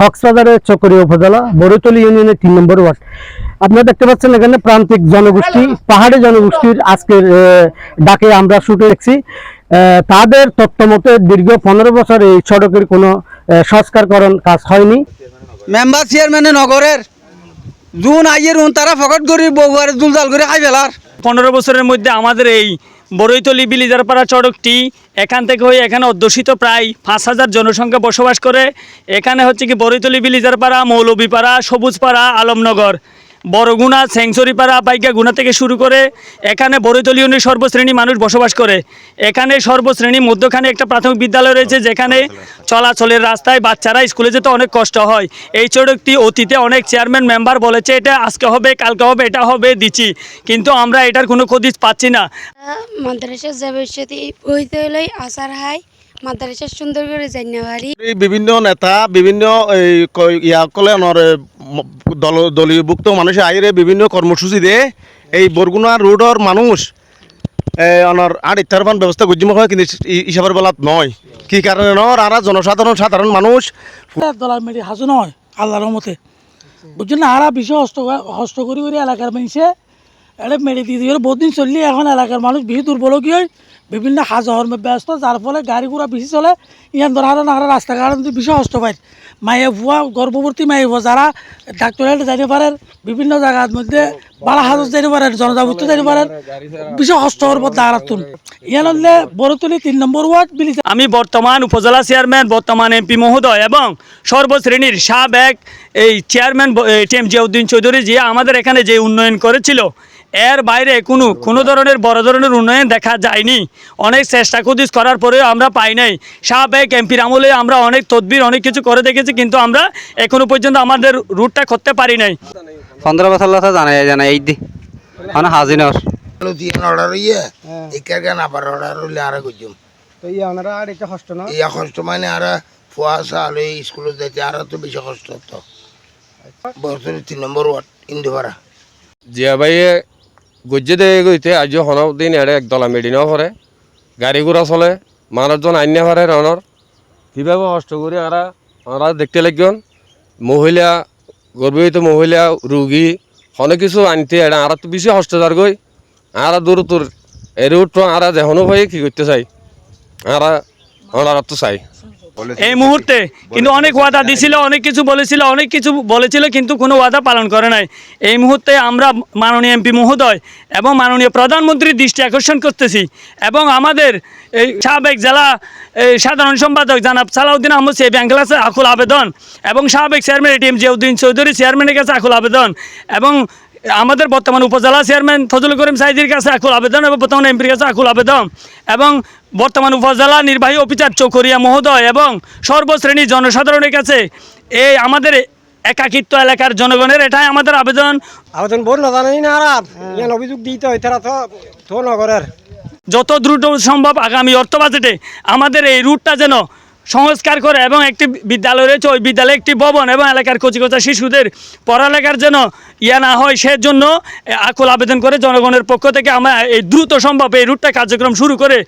কক্সবাজারের চকরি উপজেলা বড়তলি ইউনিয়নের তিন নম্বর ওয়ার্ড। আপনারা দেখতে পাচ্ছেন এখানে প্রান্তিক জনগোষ্ঠী পাহাড়ি জনগোষ্ঠীর আজকের ডাকে আমরা শুটে দেখছি। তাদের তথ্য মতে দীর্ঘ পনেরো বছর এই সড়কের কোনো সংস্কারকরণ কাজ হয়নি। মেম্বার চেয়ারম্যানে নগরের জুন আইয়ের উন তারা ফকট করি বউয়ারে দুলদাল করে খাই ফেলার। পনেরো বছরের মধ্যে আমাদের এই বড়ইতলি বিলিজারপাড়া সড়কটি এখান থেকে হয়ে এখানে অধ্যুষিত প্রায় পাঁচ হাজার জনসংখ্যা বসবাস করে। এখানে হচ্ছে কি বড়ইতলি বিলিজারপাড়া, মৌলভীপাড়া, সবুজপাড়া, আলমনগর, বড়গুনা সেঞ্চুরিপাড়া গুনা থেকে শুরু করে এখানে বড়ইতলি ইউনিয়নের সর্বশ্রেণী মানুষ বসবাস করে। এখানে সর্বশ্রেণী মধ্যখানে একটা প্রাথমিক বিদ্যালয় রয়েছে যেখানে চলাচলের রাস্তায় বাচ্চারা স্কুলে যেতে অনেক কষ্ট হয়। এই সড়কটি অতীতে অনেক চেয়ারম্যান মেম্বার বলেছে, এটা আজকে হবে, কালকে হবে, এটা হবে, দিচ্ছি। কিন্তু আমরা এটার কোনো খদিস পাচ্ছি না। মাদ্রাসা যাবে সাথে বইতে হলেই আসার হাই। মাদ্রাসা সুন্দর করে জানিয়ে বিভিন্ন নেতা বিভিন্ন অনর দল দলীয়ভুক্ত মানুষ আইরে বিভিন্ন কর্মসূচি দিয়ে এই বরগুনা রোডর মানুষ এ, অনর আর ইত্যারবান ব্যবস্থা গুজিম হয় কিন্তু হিসাবের বেলাত নয়। কি কারণে নর আর জনসাধারণ সাধারণ মানুষ দলার মেরি হাজু নয় আল্লাহর মতে বুঝছেন আরা বেশি হস্ত হস্ত করি করি এলাকার মানুষে এটা মেরে দিয়ে দিয়ে। বহুত দিন চললি এখন এলাকার মানুষ বেশি দুর্বল কি হয়। বিভিন্ন হাজ হর্মে ব্যস্ত যার ফলে গাড়ি ঘোড়া বেশি চলে। ইয়ান ধরা হারা না রাস্তাঘাট বেশি হস্ত পায়। মায়ে ভুয়া গর্ভবতী মায়ে ভুয়া যারা ডাক্তার যাইতে পারেন বিভিন্ন জায়গার মধ্যে বালা হাজত যাইতে পারেন জনজাগৃত যাইতে পারেন বেশি হস্ত হওয়ার পর দাঁড়াতুন ইয়ান হলে বড়তলি তিন নম্বর ওয়ার্ড বিলি আমি বর্তমান উপজেলা চেয়ারম্যান বর্তমান এমপি মহোদয় এবং সর্বশ্রেণীর সাবেক এই chairman T M Ziauddin Chowdhury Zia আমাদের এখানে যে উন্নয়ন করেছিল এর বাইরে কোনো কোনো ধরনের বড় ধরনের উন্নয়ন দেখা যায়নি। অনেক চেষ্টা কুদিস করার পরেও আমরা পাই নাই। সাবেক এমপির আমলে আমরা অনেক তদবির অনেক কিছু করে দেখেছি কিন্তু আমরা এখনও পর্যন্ত আমাদের রুটটা করতে পারি নাই। পনেরো বছর কথা জানাই জানাই এই দি। মানে হাজিনর অর্ডার ইয়ে ইকার গান আবার অর্ডার হইলে আর গুজুম তো ইয়ে ওনারা আর এটা কষ্ট না? ইয়া কষ্ট মানে আর ফুয়াশা আলো স্কুলে যাইতে আর তো বেশি কষ্ট বছরের তিন নম্বর ওয়ার্ড ইন্দুপাড়া জিয়া ভাইয়ে গজ্জে দিয়ে গইতে আজ দিন এড়ে একদলা মেডিনেও পরে গাড়ি ঘোড়া চলে মানুষজন আইনে পারে রনর কীভাবে কষ্ট করে আরা আমরা দেখতে লাগন মহিলা গর্ভবতী মহিলা রুগী অনেক কিছু আনতে এড়ে আর তো বেশি হস্তদার গই আর দূর তোর এর উঠো আর যেহনো ভাই কি করতে চাই। আর আমরা তো চাই। এই মুহূর্তে। কিন্তু অনেক ওয়াদা দিছিল অনেক কিছু বলেছিল অনেক কিছু বলেছিল কিন্তু কোনো ওয়াদা পালন করে নাই। এই মুহূর্তে আমরা মাননীয় এমপি মহোদয় এবং মাননীয় প্রধানমন্ত্রীর দৃষ্টি আকর্ষণ করতেছি এবং আমাদের এই সাবেক জেলা এই সাধারণ সম্পাদক জানাব সালাউদ্দিন আহমদ সেই ব্যাংকের কাছে আকুল আবেদন এবং সাবেক চেয়ারম্যান এটিএম জিয়াউদ্দিন চৌধুরী চেয়ারম্যানের কাছে আকুল আবেদন এবং আমাদের বর্তমান উপজেলা চেয়ারম্যান ফজল করিম সাইদির কাছে আকুল আবেদন এবং বর্তমান এমপির কাছে আকুল আবেদন এবং বর্তমান উপজেলা নির্বাহী অফিসার চৌকরিয়া মহোদয় এবং সর্বশ্রেণী জনসাধারণের কাছে এই আমাদের একাকিত্ব এলাকার জনগণের এটাই আমাদের আবেদন। আবেদন বোর্ড না জানেই না আর অভিযোগ দিতে হয় তারা তো নগরের। যত দ্রুত সম্ভব আগামী অর্থ বাজেটে আমাদের এই রুটটা যেন সংস্কার করে এবং একটি বিদ্যালয় রয়েছে ওই বিদ্যালয়ে একটি ভবন এবং এলাকার কচিকোচা শিশুদের পড়ালেখার যেন ইয়া না হয় সেজন্য আকুল আবেদন করে জনগণের পক্ষ থেকে আমরা এই দ্রুত সম্ভব এই রুটটা কার্যক্রম শুরু করে